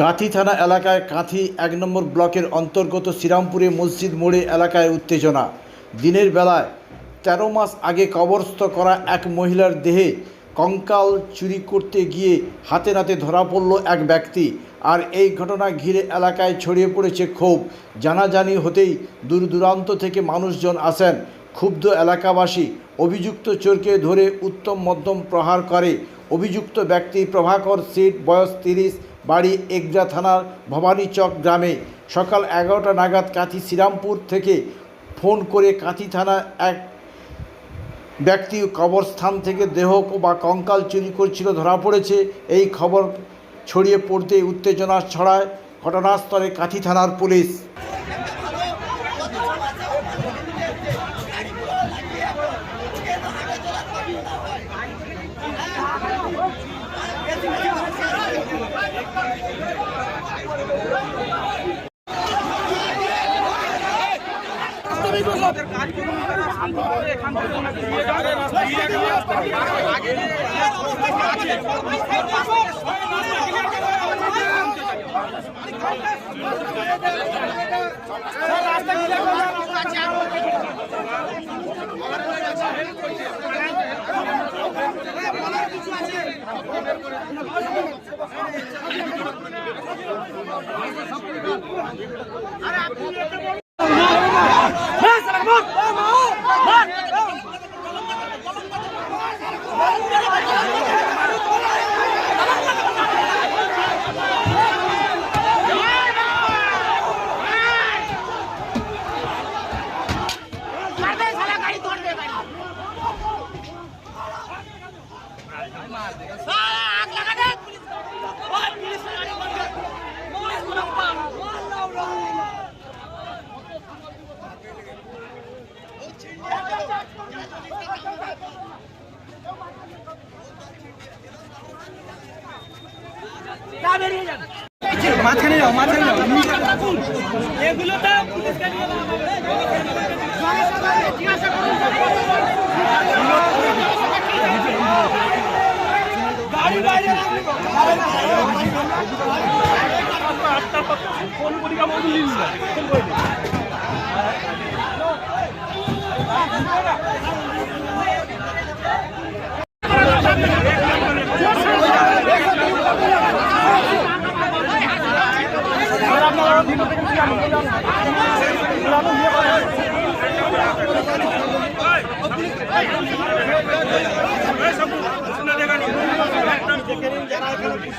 কাঁথি থানা এলাকায় কাঁথি এক নম্বর ব্লকের অন্তর্গত শ্রীরামপুরে মসজিদ মোড়ে এলাকায় উত্তেজনা। দিনের বেলায় তেরো মাস আগে কবরস্থ করা এক মহিলার দেহে কঙ্কাল চুরি করতে গিয়ে হাতে নাতে ধরা পড়ল এক ব্যক্তি। আর এই ঘটনা ঘিরে এলাকায় ছড়িয়ে পড়েছে ক্ষোভ। জানাজানি হতেই দূর দূরান্ত থেকে মানুষজন আসেন। ক্ষুব্ধ এলাকাবাসী অভিযুক্ত চোরকে ধরে উত্তম মধ্যম প্রহার করে। অভিযুক্ত ব্যক্তি প্রভাকর সিট বয়স তিরিশ বাড়ি এগরা থানার ভবানীচক গ্রামে সকাল এগারোটা নাগাদ কাঁথি শ্রীরামপুর থেকে ফোন করে কাঁথি থানা এক ব্যক্তি কবরস্থান থেকে দেহ বা কঙ্কাল চুরি করছিল, ধরা পড়েছে। এই খবর ছড়িয়ে পড়তে উত্তেজনা ছড়ায় ঘটনাস্থলে কাঁথি থানার পুলিশ। রাস্তা আরে আপনি মাঝখানে যাও মাঝখানে যাও। এগুলো তো জিজ্ঞাসা করুন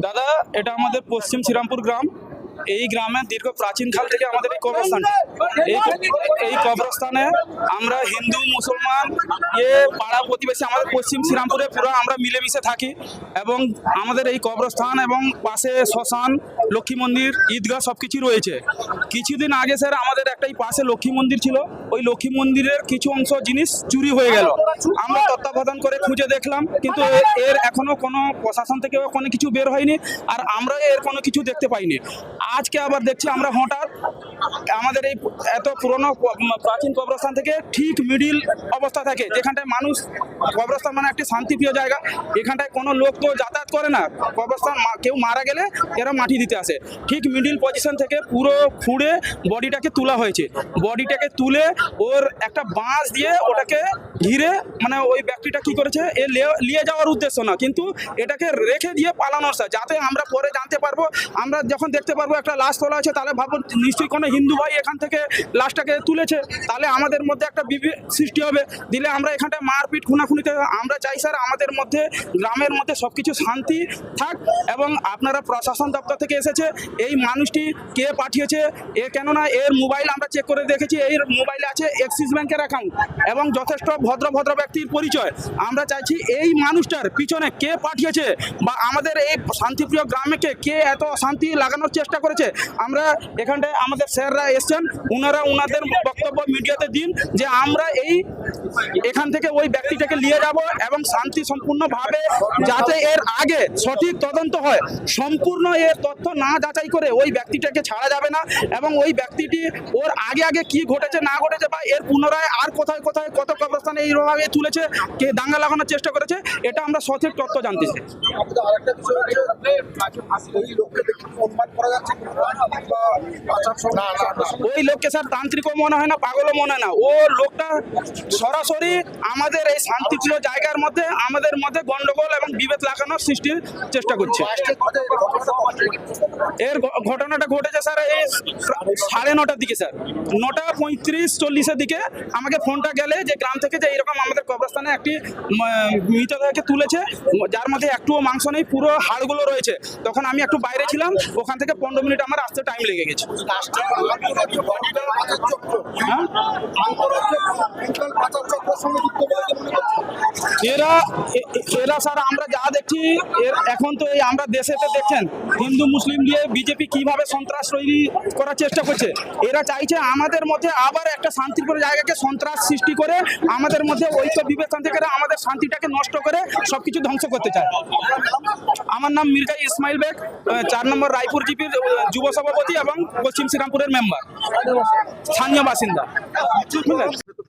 দাদা এটা আমাদের পশ্চিম শ্রীরামপুর গ্রাম। এই গ্রামে দীর্ঘ প্রাচীন কাল থেকে আমাদের এই কবরস্থান। এই এই কবরস্থানে আমরা হিন্দু, মুসলমান এ পাড়া প্রতিবেশী, আমাদের পশ্চিম শ্রীরামপুরে পুরো আমরা মিলেমিশে থাকি এবং আমাদের এই কবরস্থান এবং পাশে শ্মশান, লক্ষ্মী মন্দির, ঈদগাহ সব কিছুই রয়েছে। কিছুদিন আগে স্যার আমাদের একটাই পাশে লক্ষ্মী মন্দির ছিল। ওই লক্ষ্মী মন্দিরের কিছু অংশ জিনিস চুরি হয়ে গেল। আমরা তত্ত্বাবধান করে খুঁজে দেখলাম, কিন্তু এর এখনও কোনো প্রশাসন থেকে কোনো কিছু বের হয়নি, আর আমরা এর কোনো কিছু দেখতে পাইনি। আজকে আবার দেখছি আমরা হঠাৎ আমাদের এই এত পুরনো প্রাচীন কবরস্থান থেকে ঠিক মিডিল অবস্থা থাকে, যেখানটায় মানুষ, কবরস্থান মানে একটি শান্তিপ্রিয় জায়গা। এখানটায় কোনো লোক তো যাতায়াত করে না। কবরস্থান কেউ মারা গেলে এরা মাটি দিতে আসে। ঠিক মিডিল পজিশন থেকে পুরো খুঁড়ে বডিটাকে তোলা হয়েছে। বডিটাকে তুলে ওর একটা বাঁশ দিয়ে ওটাকে ঘিরে মানে ওই ব্যক্তিটা কি করেছে? এ নিয়ে যাওয়ার উদ্দেশ্য না। কিন্তু এটাকে রেখে দিয়ে পালানোর যাতে আমরা পরে জানতে পারব। আমরা যখন দেখতে পারব একটা লাশ তোলা আছে তাহলে ভাববো নিশ্চয়ই কোনো কোনো হিন্দু ভাই এখান থেকে লাশটাকে তুলেছে, তাহলে আমাদের মধ্যে একটা বিভেদ সৃষ্টি হবে। দিলে আমরা এখানটায় মারপিট, খুনাখুনিতে আমরা চাই স্যার, আমাদের মধ্যে, গ্রামের মধ্যে সব কিছু শান্তি থাক এবং আপনারা প্রশাসন দপ্তর থেকে এসেছে, এই মানুষটি কে পাঠিয়েছে, এ কেননা এর মোবাইল আমরা চেক করে দেখেছি, এই মোবাইলে আছে অ্যাক্সিস ব্যাংকের অ্যাকাউন্ট এবং যথেষ্ট ভদ্র ভদ্র ব্যক্তির পরিচয়। আমরা চাইছি এই মানুষটার পিছনে কে পাঠিয়েছে বা আমাদের এই শান্তিপ্রিয় গ্রামেকে কে এত শান্তি লাগানোর চেষ্টা করেছে, আমরা এখানটায় আমাদের স্যাররা এসছেন ওনারা ওনাদের বক্তব্য মিডিয়াতে দিন যে আমরা এই এখান থেকে ওই ব্যক্তিটাকে নিয়ে যাব এবং শান্তি সম্পূর্ণভাবে যাতে এর আগে সঠিক তদন্ত হয়। সম্পূর্ণ এর তথ্য না যাচাই করে ওই ব্যক্তিটাকে ছাড়া যাবে না এবং ওই ব্যক্তিটি ওর আগে আগে কি ঘটেছে না ঘটেছে বা এর পুনরায় আর কোথায় কোথায় কত কবরস্থানে এইভাবে তুলেছে কে দাঙ্গা লাগানোর চেষ্টা করেছে এটা আমরা সঠিক তথ্য জানতে চাই। ওই লোককে স্যার তান্ত্রিকও মনে হয় না পাগলও মনে হয় না। ও লোকটা সরাসরি আমাদের এই শান্তিপ্রিয় জায়গার মধ্যে আমাদের মধ্যে গন্ডগোল এবং বিভেদ লাগানোর সৃষ্টির চেষ্টা করছে। এর ঘটনাটা ঘটেছে স্যার এই সাড়ে নটার দিকে স্যার। নটা পঁয়ত্রিশ চল্লিশের দিকে আমাকে ফোনটা গেলে যে গ্রাম থেকে যে এরকম আমাদের কবরস্থানে একটি মৃতদেহকে তুলেছে যার মধ্যে একটুও মাংস নেই পুরো হাড়গুলো রয়েছে। তখন আমি একটু বাইরে ছিলাম ওখান থেকে পনেরো মিনিট আমার আসতে টাইম লেগে গেছে। হ্যাঁ? এরা এরা স্যার আমরা যা দেখছি এর এখন তো এই আমরা দেশেতে দেখছেন হিন্দু, মুসলিম দিয়ে বিজেপি কীভাবে সন্ত্রাস তৈরি করার চেষ্টা করছে? এরা চাইছে আমাদের মধ্যে আবার একটা শান্তিপুর জায়গাকে সন্ত্রাস সৃষ্টি করে, আমাদের মধ্যে ঐক্য বিবেচনা থেকে আমাদের শান্তিটাকে নষ্ট করে সবকিছু ধ্বংস করতে চায়। আমার নাম মির্জা ইসমাইল বেগ চার নম্বর রায়পুর জিপির যুব সভাপতি এবং পশ্চিম শ্রীরামপুরের মেম্বার। স্থানীয় বাসিন্দা। বুঝলেন ভেতর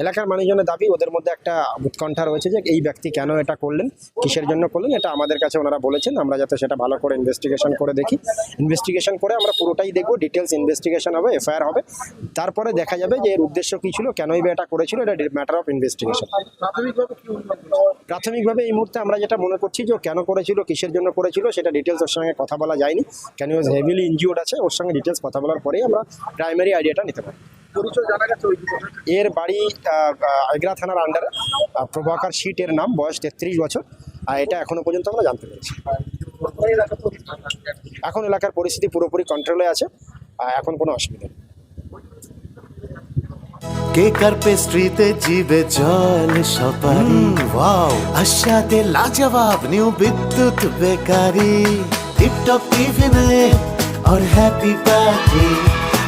এলাকার মানুষজনের দাবি ওদের মধ্যে একটা উৎকণ্ঠা রয়েছে যে এই ব্যক্তি কেন এটা করলেন কিসের জন্য করলেন এটা আমাদের কাছে ওনারা বলেছেন। আমরা যাতে সেটা ভালো করে ইনভেস্টিগেশন করে দেখি। ইনভেস্টিগেশন করে আমরা পুরোটাই দেখব ডিটেলস ইনভেস্টিগেশন হবে এফআইআর হবে। তারপরে দেখা যাবে যে এর উদ্দেশ্য কী ছিল কেনই বা এটা করেছিল এটা ম্যাটার অফ ইনভেস্টিগেশন প্রাথমিকভাবে এই মুহূর্তে আমরা যেটা মনে করছি যে ও কেন করেছিল কিসের জন্য করেছিল সেটা ডিটেলস ওর সঙ্গে কথা বলা যায়নি। কেন হেভিলি ইনজিওর্ড আছে ওর সঙ্গে ডিটেলস কথা বলার পরেই আমরা প্রাইমারি আইডিয়াটা নিতে পারি পরিচয় জানা গেছে ওই যুবকের? এর বাড়ি আহ, আহ, এগরা থানার আন্ডারে আহ, প্রভাকর শীট এর নাম বয়স তেত্রিশ বছর আর এটা এখনো পর্যন্ত আমরা জানতে পেরেছি ওই এলাকার তো এখন এলাকার পরিস্থিতি পুরোপুরি কন্ট্রোলে আছে আর এখন কোনো অসুবিধা নেই কেকার পেস্ট্রিতে জিবে জল সপারি ওয়াও আশাতে লাজবাব নিউ বিদ্যুৎ বেকারি টিপটপ টিফিনে और हैप्पी पार्टी